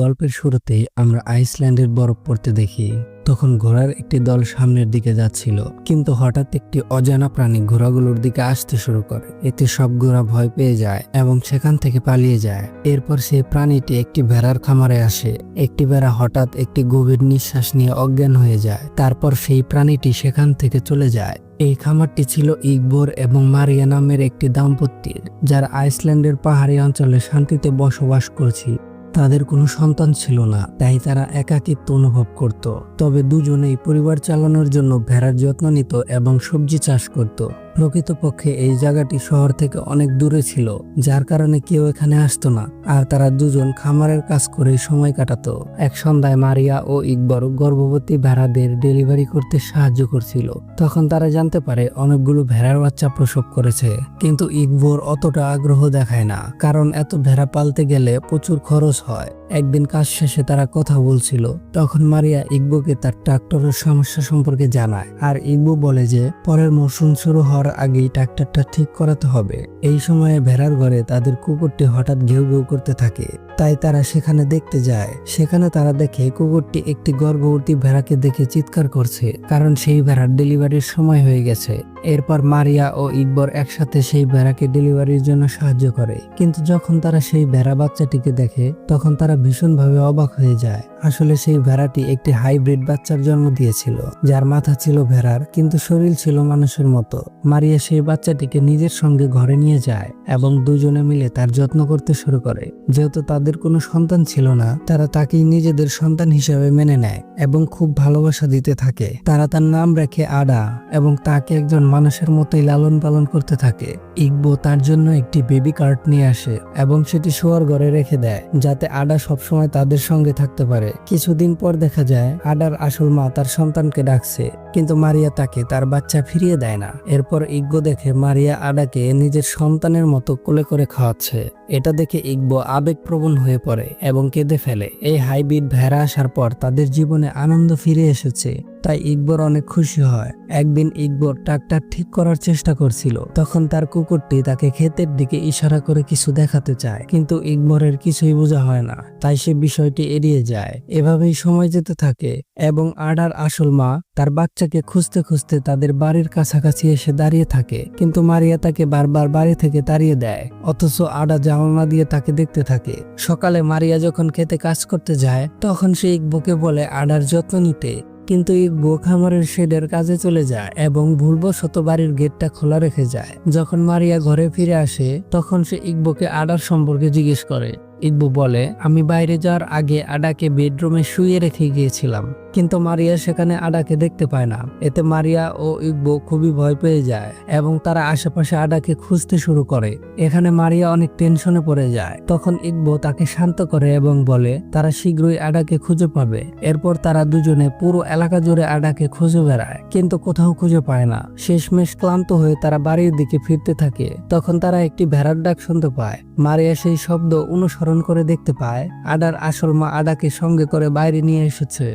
গল্পের শুরুতে আমরা আইসল্যান্ডের বরফ পড়তে দেখি। তখন ঘোড়ার একটি দল সামনের দিকে যাচ্ছিল, কিন্তু হঠাৎ একটি অজানা প্রাণী ঘোড়াগুলোর দিকে আসতে শুরু করে। এতে সব ঘোড়া ভয় পেয়ে যায় এবং সেখান থেকে পালিয়ে যায়। এরপর সেই প্রাণীটি একটি ভেড়ার খামারে আসে। একটি ভেড়া হঠাৎ একটি গভীর নিঃশ্বাস নিয়ে অজ্ঞান হয়ে যায়। তারপর সেই প্রাণীটি সেখান থেকে চলে যায়। এই খামারটি ছিল ইকবোর এবং মারিয়া নামের একটি দাম্পত্যের, যারা আইসল্যান্ডের পাহাড়ি অঞ্চলে শান্তিতে বসবাস করছি। তাদের কোনো সন্তান ছিল না, তাই তারা একাকিত্ব অনুভব করত। তবে দুজনেই পরিবার চালানোর জন্য ভেড়ার যত্ন নিত এবং সবজি চাষ করত। প্রকৃতপক্ষে এই জায়গাটি শহর থেকে অনেক দূরে ছিল, যার কারণে কেউ এখানে আসতো না, আর তারা দুজন খামারের কাজ করে সময় কাটাতো। এক সন্ধ্যায় মারিয়া ও ইকবর গর্ভবতী ভেড়াদের ডেলিভারি করতে সাহায্য করছিল। তখন তারা জানতে পারে অনেকগুলো ভেড়ার বাচ্চা প্রসব করেছে, কিন্তু ইকবর অতটা আগ্রহ দেখায় না, কারণ এত ভেড়া পালতে গেলে প্রচুর খরচ হয়। একদিন কাজ শেষে তারা কথা বলছিল। তখন মারিয়া ইকবুকে তার ট্রাক্টরের সমস্যা সম্পর্কে জানায় আর ইকবু বলে যে, পরের মরশুম শুরু হওয়ার আগেই ট্রাক্টরটা ঠিক করাতে হবে। এই সময়ে ভেড়ার ঘরে তাদের কুকুরটি হঠাৎ ঘেউ ঘেউ করতে থাকে। তাই তারা সেখানে দেখতে যায়। সেখানে তারা দেখে কুকুরটি একটি গর্ভবতী ভেড়াকে দেখে চিৎকার করছে, কারণ সেই ভেড়ার ডেলিভারির সময় হয়ে গেছে। এরপর মারিয়া ও ইকবর একসাথে সেই ভেড়াকে ডেলিভারির জন্য সাহায্য করে। কিন্তু যখন তারা সেই ভেড়া বাচ্চাটিকে দেখে, তখন তারা ভীষণভাবে অবাক হয়ে যায়। আসলে সেই ভেড়াটি একটি হাইব্রিড বাচ্চার জন্ম দিয়েছিল, যার মাথা ছিল ভেড়ার কিন্তু শরীর ছিল মানুষের মতো। মারিয়া সেই বাচ্চাটিকে নিজের সঙ্গে ঘরে নিয়ে যায় এবং দুজনে মিলে তার যত্ন করতে শুরু করে। যেহেতু তাদের কোনো সন্তান ছিল না, তারা তাকেই নিজেদের সন্তান হিসেবে মেনে নেয় এবং খুব ভালোবাসা দিতে থাকে। তারা তার নাম রেখে আডা এবং তাকে একজন মানুষের মতোই লালন পালন করতে থাকে। ইকবো তার জন্য একটি বেবি কার্ড নিয়ে আসে এবং সেটি শোয়ার ঘরে রেখে দেয়, যাতে আডা সবসময় তাদের সঙ্গে থাকতে পারে। কিছুদিন পর দেখা যায় আডার আসল মা তার সন্তানকে ডাকছে। কিন্তু মারিয়া তাকে তার বাচ্চা ফিরিয়ে দেয় না। এরপর ইগ্বো দেখে মারিয়া আডাকে নিজের সন্তানের মতো কোলে করে খাওয়াচ্ছে। এটা দেখে ইকবো আবেগপ্রবণ হয়ে পড়ে এবং কেঁদে ফেলে। এই হাইব্রিড ভেড়া আসার পর তাদের জীবনে আনন্দ ফিরে এসেছে। তাই ইকবর অনেক খুশি হয়। একদিন ইকবর ট্রাক্টর ঠিক করার চেষ্টা করছিল। তখন তার কুকুরটি তাকে ক্ষেতের দিকে ইশারা করে কিছু দেখাতে চায়। কিন্তু ইকবরের কিছুই বোঝা হয় না। তাই সে বিষয়টি এড়িয়ে যায়। এভাবেই সময় যেতে থাকে এবং আডার আসল মা তার বাচ্চাকে খুঁজতে খুঁজতে তাদের বাড়ির কাছাকাছি এসে দাঁড়িয়ে থাকে। কিন্তু মারিয়া তাকে বারবার বাড়ি থেকে তাড়িয়ে দেয়, অথচ আডা জামানা দিয়ে তাকে দেখতে থাকে। সকালে মারিয়া যখন খেতে কাজ করতে যায়, তখন সে ইকবোকে বলে, আডার যত্ন নিতে। কিন্তু ইকবু খামারের শেডের কাজে চলে যায় এবং ভুলবশত বাড়ির গেটটা খোলা রেখে যায়। যখন মারিয়া ঘরে ফিরে আসে, তখন সে ইকবোকে আডার সম্পর্কে জিজ্ঞেস করে। ইকবু বলে, আমি বাইরে যাওয়ার আগে আডাকে বেডরুমে শুয়ে রেখে গিয়েছিলাম। কিন্তু মারিয়া সেখানে আডাকে দেখতে পায় না। এতে মারিয়া ও ইকবো খুবই ভয় পেয়ে যায় এবং তারা আশেপাশে আডাকে খুঁজতে শুরু করে। এখানে মারিয়া অনেক টেনশনে পড়ে যায়। তখন ইকবো তাকে শান্ত করে এবং বলে, তারা শীঘ্রই আডাকে খুঁজে পাবে। এরপর তারা দুজনে পুরো এলাকা জুড়ে আডাকে খুঁজে বেড়ায়, কিন্তু কোথাও খুঁজে পায় না। শেষমেশ ক্লান্ত হয়ে তারা বাড়ির দিকে ফিরতে থাকে। তখন তারা একটি ভেড়ার ডাক শুনতে পায়। মারিয়া সেই শব্দ অনুসরণ করে দেখতে পায়। আডার আসল মা আডাকে সঙ্গে করে বাইরে নিয়ে এসেছে।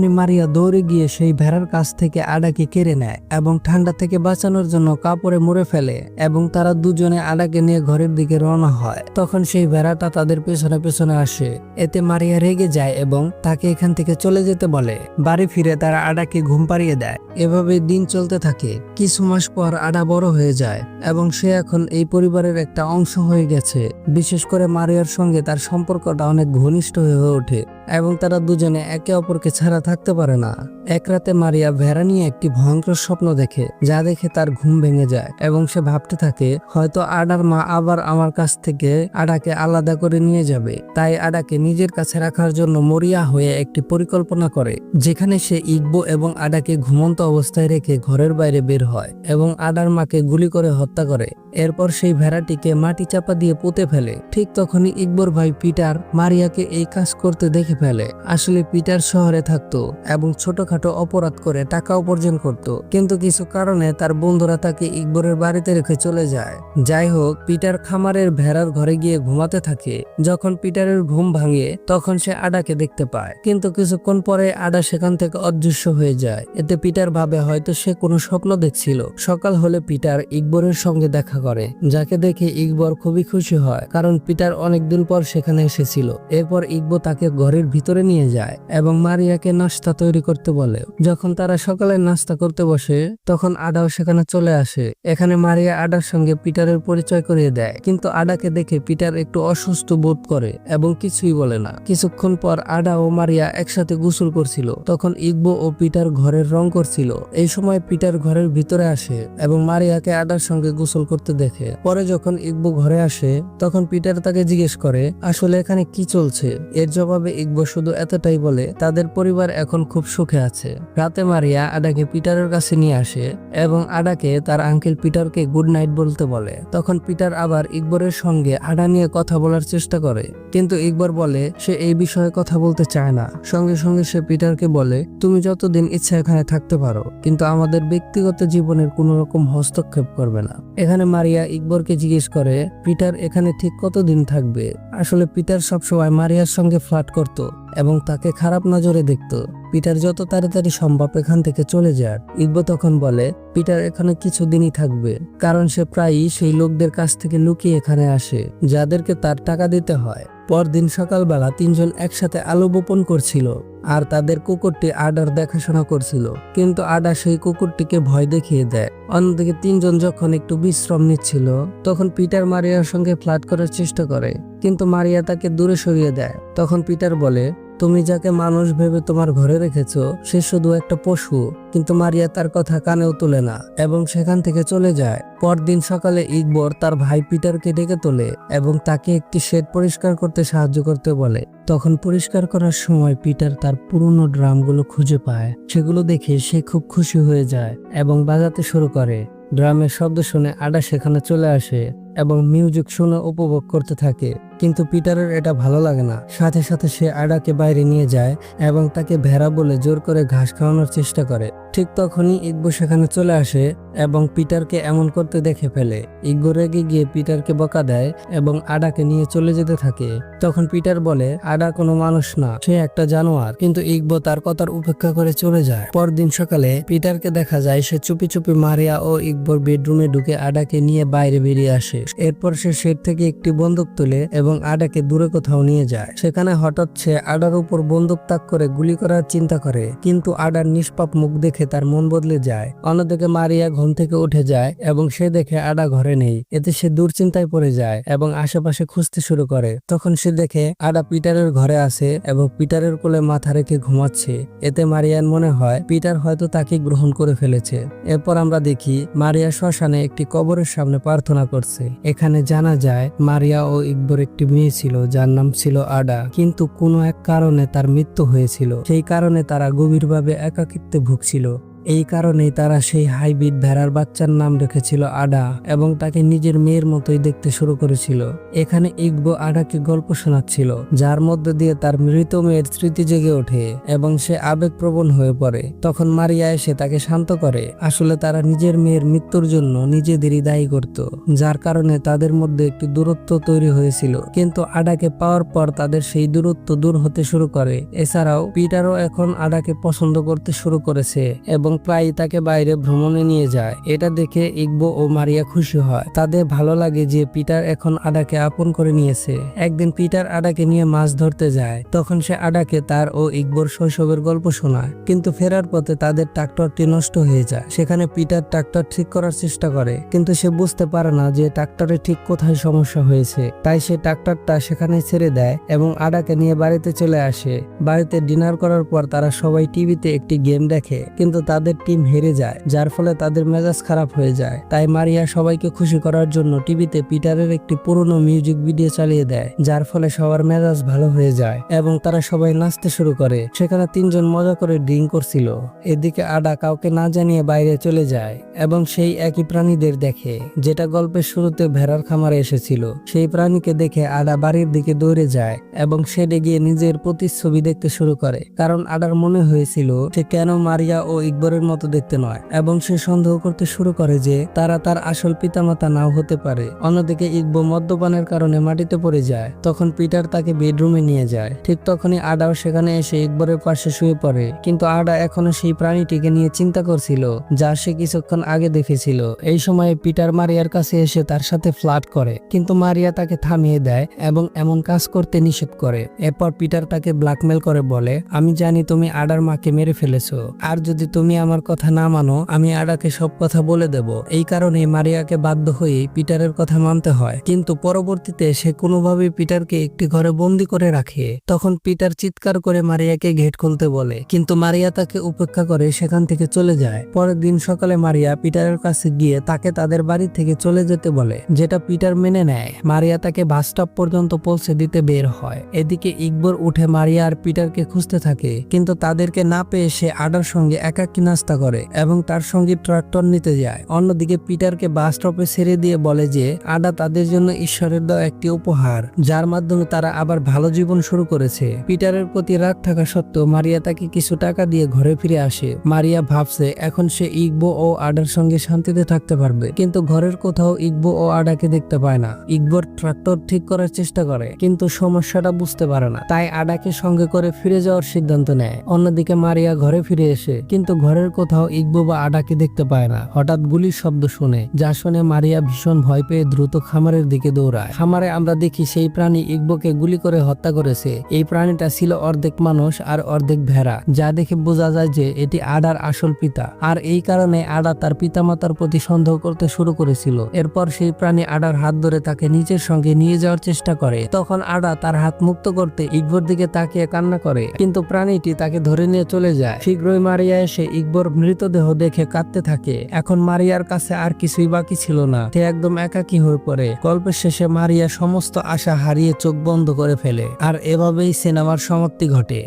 তখনই মারিয়া দৌড়ে গিয়ে সেই ভেড়ার কাছ থেকে আডাকে কেড়ে নেয় এবং ঠান্ডা থেকে বাঁচানোর জন্য কাপড়ে মুড়ে ফেলে এবং তারা দুজনে আডাকে নিয়ে ঘরের দিকে রওনা হয়। তখন সেই ভেড়াটা তাদের পেছনে পেছনে আসে। এতে মারিয়া রেগে যায় এবং তাকে এখান থেকে চলে যেতে বলে। বাড়ি ফিরে তারা আডাকে ঘুম পাড়িয়ে দেয়। এভাবে দিন চলতে থাকে। কিছু মাস পর আডা বড় হয়ে যায় এবং সে এখন এই পরিবারের একটা অংশ হয়ে গেছে। বিশেষ করে মারিয়ার সঙ্গে তার সম্পর্কটা অনেক ঘনিষ্ঠ হয়ে ওঠে। এবং তারা দুজনে একে অপরকে ছাড়া থাকতে পারে না। এক রাতে মারিয়া ভেড়া নিয়ে একটি ভয়ঙ্কর স্বপ্ন দেখে, যা দেখে তার ঘুম ভেঙে যায় এবং সে ভাবতে থাকে, হয়তো আডার মা আবার আমার কাছ থেকে আডাকে আলাদা করে নিয়ে যাবে। তাই আডাকে নিজের কাছে রাখার জন্য মরিয়া হয়ে একটি পরিকল্পনা করে, যেখানে সে ইকবো এবং আডাকে ঘুমন্ত অবস্থায় রেখে ঘরের বাইরে বের হয় এবং আডার মাকে গুলি করে হত্যা করে। এরপর সেই ভেড়াটিকে মাটি চাপা দিয়ে পুঁতে ফেলে। ঠিক তখনই ইকবর ভাই পিটার মারিয়াকে এই কাজ করতে দেখে দেখে ফেলে। আসলে পিটার শহরে থাকতো এবং ছোটখাটো অপরাধ করে টাকা উপার্জন করত। কিন্তু কিছু কারণে তার বন্ধুরা তাকে ইকবরের বাড়িতে রেখে চলে যায়। যাই হোক, পিটার খামারের ভেড়ার ঘরে গিয়ে ঘুমাতে থাকে। যখন পিটারের ঘুম ভাঙে, তখন সে আডাকে দেখতে পায়। কিন্তু কিছুক্ষণ পরে আডা সেখান থেকে অদৃশ্য হয়ে যায়। এতে পিটার ভাবে হয়তো সে কোনো স্বপ্ন দেখছিল। সকাল হলে পিটার ইকবরের সঙ্গে দেখা করে, যাকে দেখে ইকবর খুবই খুশি হয়। কারণ পিটার অনেকদিন পর সেখানে এসেছিল। এরপর ইকবো তাকে ঘরের ভিতরে নিয়ে যায় এবং মারিয়াকে নাস্তা তৈরি করতে বলে। যখন তারা সকালে নাস্তা করতে বসে, তখন আডাও সেখানে চলে আসে। এখানে মারিয়া আডার সঙ্গে পিটারের পরিচয় করিয়ে দেয়, কিন্তু আডাকে দেখে পিটার একটু অসুস্থ বোধ করে এবং কিছুই বলে না। কিছুক্ষণ পর আডা ও মারিয়া একসাথে গোসল করছিল। তখন ইকবো ও পিটার ঘরের রং করছিল। এই সময় পিটার ঘরের ভিতরে আসে এবং মারিয়াকে আডার সঙ্গে গোসল করতে দেখে। পরে যখন ইকবো ঘরে আসে, তখন পিটার তাকে জিজ্ঞেস করে, আসলে এখানে কি চলছে? এর জবাবে ইকবো শুধু এতটাই বলে তাদের পরিবার এখন খুব সুখে আছে। রাতে মারিয়া আডাকে পিটারের কাছে নিয়ে আসে এবং আডাকে তার আঙ্কেল পিটারকে গুড নাইট বলতে বলে। তখন পিটার আবার ইকবরের সঙ্গে আডা নিয়ে কথা বলার চেষ্টা করে। কিন্তু ইকবর বলে, সে এই বিষয়ে কথা বলতে চায় না। সঙ্গে সঙ্গে সে পিটারকে বলে, তুমি যতদিন ইচ্ছা এখানে থাকতে পারো, কিন্তু আমাদের ব্যক্তিগত জীবনের কোনো রকম হস্তক্ষেপ করবে না। এখানে মারিয়া ইকবরকে জিজ্ঞেস করে, পিটার এখানে ঠিক কতদিন থাকবে? আসলে পিটার সবসময় মারিয়ার সঙ্গে ফ্লাট করত। এবং তাকে খারাপ নজরে দেখত। পিটার যত তাড়াতাড়ি সম্ভব এখান থেকে চলে যায় ইকবো তখন বলে, পিটার এখানে কিছুদিনই থাকবে। কারণ সে প্রায়ই সেই লোকদের কাছ থেকে লুকিয়ে এখানে আসে, যাদেরকে তার টাকা দিতে হয়। পরদিন সকালবেলা তিনজন একসাথে আলো বোপন করছিল আর তাদের কুকুরটি আডার দেখাশোনা করছিল। কিন্তু আডা সেই কুকুরটিকে ভয় দেখিয়ে দেয়। অন্যদিকে তিনজন যখন একটু বিশ্রাম নিচ্ছিল, তখন পিটার মারিয়ার সঙ্গে ফ্লাট করার চেষ্টা করে। কিন্তু মারিয়া তাকে দূরে সরিয়ে দেয়। তখন পিটার বলে তুমি যাকে মানুষ ভেবে তোমার ঘরে রেখেছো, সে শুধু একটা পশু, কিন্তু মারিয়া তার কথা কানেও তোলে না এবং সেখান থেকে চলে যায়। পরদিন সকালে ইকবর তার ভাই পিটারকে ডেকে তোলে এবং তাকে একটি শেড পরিষ্কার করতে সাহায্য করতে বলে। তখন পরিষ্কার করার সময় পিটার তার পুরনো ড্রামগুলো খুঁজে পায়। সেগুলো দেখে সে খুব খুশি হয়ে যায় এবং বাজাতে শুরু করে। ড্রামের শব্দ শুনে আডা সেখানে চলে আসে। এবং মিউজিক শুনে উপভোগ করতে থাকে। কিন্তু পিটারের এটা ভালো লাগে না। সাথে সাথে সে আডাকে বাইরে নিয়ে যায় এবং তাকে ভেড়া বলে জোর করে ঘাস খাওয়ানোর চেষ্টা করে। ঠিক তখনই ইকবো সেখানে চলে আসে এবং পিটারকে এমন করতে দেখে ফেলে। ইকবো রেগে গিয়ে পিটারকে বকা দেয় এবং আডাকে নিয়ে চলে যেতে থাকে। তখন পিটার বলে, আডা কোনো মানুষ না, সে একটা জানোয়ার। কিন্তু ইকবো তার কথার উপেক্ষা করে চলে যায়। পরদিন সকালে পিটারকে দেখা যায়, সে চুপি চুপি মারিয়া ও ইকবোর বেডরুমে ঢুকে আডাকে নিয়ে বাইরে বেরিয়ে আসে। এরপর সে শেড থেকে একটি বন্দুক তুলে এবং আডাকে দূরে কোথাও নিয়ে যায়। সেখানে হঠাৎ সে আডার উপর বন্দুক তাক করে গুলি করার চিন্তা করে, কিন্তু আডার নিষ্পাপ মুখ দেখে তার মন বদলে যায়। অন্যদিকে মারিয়া ঘুম থেকে উঠে যায় এবং সে দেখে আডা ঘরে নেই। এতে সে দুশ্চিন্তায় পড়ে যায় এবং আশেপাশে খুঁজতে শুরু করে। তখন সে দেখে আডা পিটারের ঘরে আছে এবং পিটারের কোলে মাথা রেখে ঘুমাচ্ছে। এতে মারিয়ার মনে হয়, পিটার হয়তো তাকে গ্রহণ করে ফেলেছে। এরপর আমরা দেখি, মারিয়া শ্মশানে একটি কবরের সামনে প্রার্থনা করছে। এখানে জানা যায়, মারিয়া ও ইকবর একটি মেয়ে ছিল, যার নাম ছিল আডা কিন্তু কোনো এক কারণে তার মৃত্যু হয়েছিল। সেই কারণে তারা গভীরভাবে একাকিত্বে ভুগছিল। এই কারণেই তারা সেই হাইব্রিড ভেড়ার বাচ্চার নাম রেখেছিল আডা এবং তাকে নিজের মেয়ের মতোই দেখতে শুরু করেছিল। এখানে ইকবো আডাকে গল্প শোনাচ্ছিল, যার মধ্যে দিয়ে তার মৃত মেয়ের স্মৃতি জেগে ওঠে এবং সে আবেগপ্রবণ হয়ে পড়ে। তখন মারিয়া এসে তাকে শান্ত করে। আসলে তারা নিজের মেয়ের মৃত্যুর জন্য নিজেদেরই দায়ী করত, যার কারণে তাদের মধ্যে একটি দূরত্ব তৈরি হয়েছিল। কিন্তু আডাকে পাওয়ার পর তাদের সেই দূরত্ব দূর হতে শুরু করে। এছাড়াও পিটারও এখন আডাকে পছন্দ করতে শুরু করেছে এবং প্রায়ই তাকে বাইরে ভ্রমণে নিয়ে যায়। এটা দেখে ইকবো ও মারিয়া খুশি হয়। তাদের ভালো লাগে যে পিটার এখন আডাকে আপন করে নিয়েছে। একদিন পিটার আডাকে নিয়ে মাছ ধরতে যায়। তখন সে আডাকে তার ও ইকবোর শৈশবের গল্প শোনায়। কিন্তু ফেরার পথে তাদের ট্রাক্টরটি নষ্ট হয়ে যায়। সেখানে পিটার ট্রাক্টর ঠিক করার চেষ্টা করে। কিন্তু সে বুঝতে পারে না যে ট্রাক্টরে ঠিক কোথায় সমস্যা হয়েছে। তাই সে ট্রাক্টরটা সেখানে ছেড়ে দেয় এবং আডাকে নিয়ে বাড়িতে চলে আসে। বাড়িতে ডিনার করার পর তারা সবাই টিভিতে একটি গেম দেখে। কিন্তু তাদের তাদের টিম হেরে যায়, যার ফলে তাদের মেজাজ খারাপ হয়ে যায়। তাই মারিয়া সবাইকে খুশি করার জন্য টিভিতে পিটারের একটি পুরনো মিউজিক ভিডিও চালিয়ে দেয়, যার ফলে সবার মেজাজ ভালো হয়ে যায় এবং তারা সবাই নাচতে শুরু করে। সেখানে তিনজন মজা করে ড্রিঙ্ক করছিল। এদিকে আডা কাউকে না জানিয়ে বাইরে চলে যায় এবং সেই একই প্রাণীদের দেখে, যেটা গল্পের শুরুতে ভেড়ার খামারে এসেছিল। সেই প্রাণীকে দেখে আডা বাড়ির দিকে দৌড়ে যায় এবং সেটে গিয়ে নিজের প্রতিচ্ছবি দেখতে শুরু করে। কারণ আডার মনে হয়েছিল সে কেন মারিয়া ও ইকবরের মতো দেখতে নয় এবং সে সন্দেহ করতে শুরু করে যে তারা তার আসল পিতামাতা নাও হতে পারে। অন্যদিকে ইকবো মদ্যপানের কারণে মাটিতে পড়ে যায়। তখন পিটার তাকে বেডরুমে নিয়ে যায়। ঠিক তখনই আডাও সেখানে এসে ইকবরের পাশে শুয়ে পড়ে। কিন্তু আডা এখনও সেই প্রাণীটিকে নিয়ে চিন্তা করছিল, যা সে কিছুক্ষণ আগে দেখেছিল। এই সময়ে পিটার মারিয়ার কাছে এসে তার সাথে ফ্লাট করে। কিন্তু মারিয়া তাকে থামিয়ে দেয় এবং এমন কাজ করতে নিষেধ করে। এরপর পিটার তাকে ব্ল্যাকমেল করে বলে, আমি জানি তুমি আডার মাকে মেরে ফেলেছো। আর যদি তুমি আমার কথা না মানো, আমি আডাকে সব কথা বলে দেব। এই কারণে মারিয়াকে বাধ্য হয়ে পিটারের কথা মানতে হয়। কিন্তু পরবর্তীতে সে কোনোভাবেই পিটারকে একটি ঘরে বন্দি করে রাখে। তখন পিটার চিৎকার করে মারিয়াকে গেট খুলতে বলে। কিন্তু মারিয়া তাকে উপেক্ষা করে সেখান থেকে চলে যায়। পরের দিন সকালে মারিয়া পিটারের কাছে গিয়ে তাকে তাদের বাড়ি থেকে চলে যেতে বলে, যেটা পিটার মেনে নেয়। মারিয়া তাকে বাস স্টপ পর্যন্ত পৌঁছে দিতে বের হয়। এদিকে ইকবর উঠে মারিয়া আর পিটারকে খুঁজতে থাকে। কিন্তু তাদেরকে না পেয়ে সে আডার সঙ্গে একাকী নাস্তা করে এবং তার সঙ্গে ট্রাক্টর নিতে যায়। অন্যদিকে পিটারকে বাস স্টপে ছেড়ে দিয়ে বলে যে আডা তাদের জন্য ঈশ্বরের দেওয়া একটি উপহার, যার মাধ্যমে তারা আবার ভালো জীবন শুরু করেছে। পিটারের প্রতি রাগ থাকা সত্ত্বেও মারিয়া তাকে কিছু টাকা দিয়ে ঘরে ফিরে আসে। মারিয়া ভাবছে, এখন সে ইকবো ও আডার সঙ্গে শান্তিতে থাকতে পারবে। কিন্তু ঘরের কোথাও ইকবো ও আডাকে দেখতে পায় না। ইকবোর ট্রাক্টর ঠিক করার চেষ্টা করে, কিন্তু সমস্যাটা বুঝতে পারে না। তাই আডাকে সঙ্গে করে ফিরে যাওয়ার সিদ্ধান্ত নেয়। অন্যদিকে মারিয়া ঘরে ফিরে এসে কিন্তু ঘরের কোথাও ইকবো বা আডাকে দেখতে পায় না। হঠাৎ গুলির শব্দ শুনে, যা শুনে মারিয়া ভীষণ ভয় পেয়ে দ্রুত খামারের দিকে দৌড়ায়। খামারে আমরা দেখি সেই প্রাণী ইকবোকে গুলি করে হত্যা করেছে। এই প্রাণীটা ছিল অর্ধেক মানুষ আর অর্ধেক ভেড়া, যা দেখে বোঝা যায় যে এটি আডার আসল পিতা। আর এই কারণে আডা তার পিতামাতার প্রতি সন্দেহ করতে শুরু করেছিল। এরপর সেই প্রাণী আডার হাত ধরে তাকে নিজের সঙ্গে নিয়ে যাওয়ার চেষ্টা করে। তখন আডা তার হাত মুক্ত করতে ইকবর দিকে তাকিয়ে কান্না করে। কিন্তু প্রাণীটি তাকে ধরে নিয়ে চলে যায়। শীঘ্রই মারিয়া এসে ইকবর মৃতদেহ দেখে কাঁদতে থাকে। এখন মারিয়ার কাছে আর কিছুই বাকি ছিল না। সে একদম একাকী হয়ে পড়ে। গল্পের শেষে মারিয়া সমস্ত আশা হারিয়ে চোখ বন্ধ করে ফেলে। আর এভাবেই সিনেমার সমাপ্তি ঘটে।